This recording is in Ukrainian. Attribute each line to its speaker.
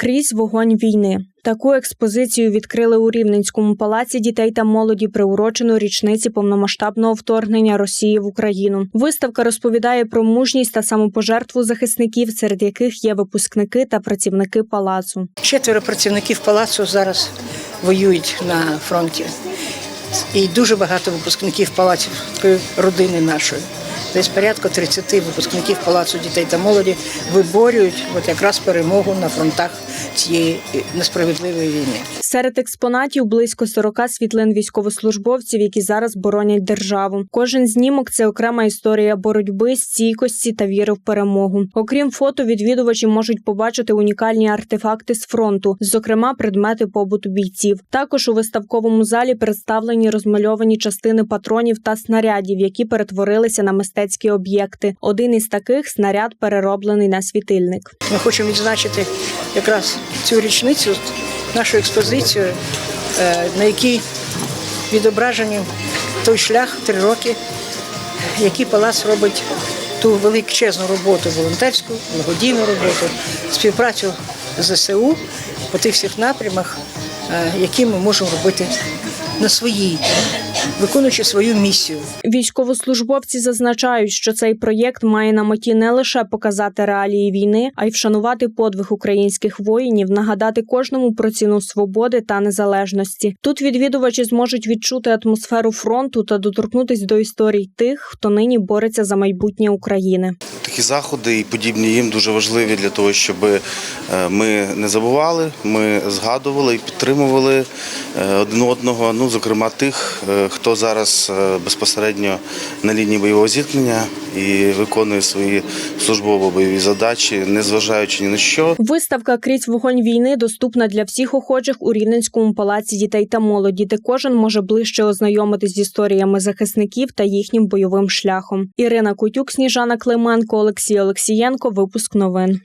Speaker 1: Крізь вогонь війни. Таку експозицію відкрили у Рівненському палаці дітей та молоді, приурочену річниці повномасштабного вторгнення Росії в Україну. Виставка розповідає про мужність та самопожертву захисників, серед яких є випускники та працівники палацу.
Speaker 2: Четверо працівників палацу зараз воюють на фронті. І дуже багато випускників палаців родини нашої. Десь порядка 30 випускників палацу дітей та молоді виборюють от якраз перемогу на фронтах цієї несправедливої війни.
Speaker 1: Серед експонатів близько 40 світлин військовослужбовців, які зараз боронять державу. Кожен знімок це окрема історія боротьби, стійкості та віри в перемогу. Окрім фото, відвідувачі можуть побачити унікальні артефакти з фронту, зокрема предмети побуту бійців. Також у виставковому залі представлені розмальовані частини патронів та снарядів, які перетворилися на мистецькі об'єкти. Один із таких снаряд перероблений на світильник.
Speaker 2: Ми хочемо відзначити якраз цю річницю нашу експозицію, е, на якій відображені той шлях три роки, який палац робить ту величезну роботу, волонтерську, благодійну роботу, співпрацю з ЗСУ по тих всіх напрямах, е, які ми можемо робити на своїй, виконуючи свою місію.
Speaker 1: Військовослужбовці зазначають, що цей проєкт має на меті не лише показати реалії війни, а й вшанувати подвиг українських воїнів, нагадати кожному про ціну свободи та незалежності. Тут відвідувачі зможуть відчути атмосферу фронту та доторкнутись до історій тих, хто нині бореться за майбутнє України.
Speaker 3: Такі заходи і подібні їм дуже важливі для того, щоб е, ми не забували, ми згадували і підтримували е, один одного. Ну, зокрема, тих, е, хто зараз безпосередньо на лінії бойового зіткнення і виконує свої службово-бойові задачі, незважаючи ні на що.
Speaker 1: Виставка Крізь вогонь війни доступна для всіх охочих у Рівненському палаці дітей та молоді, де кожен може ближче ознайомитись з історіями захисників та їхнім бойовим шляхом. Ірина Кутюк, Сніжана Клименко, Олексій Олексієнко. Випуск новин.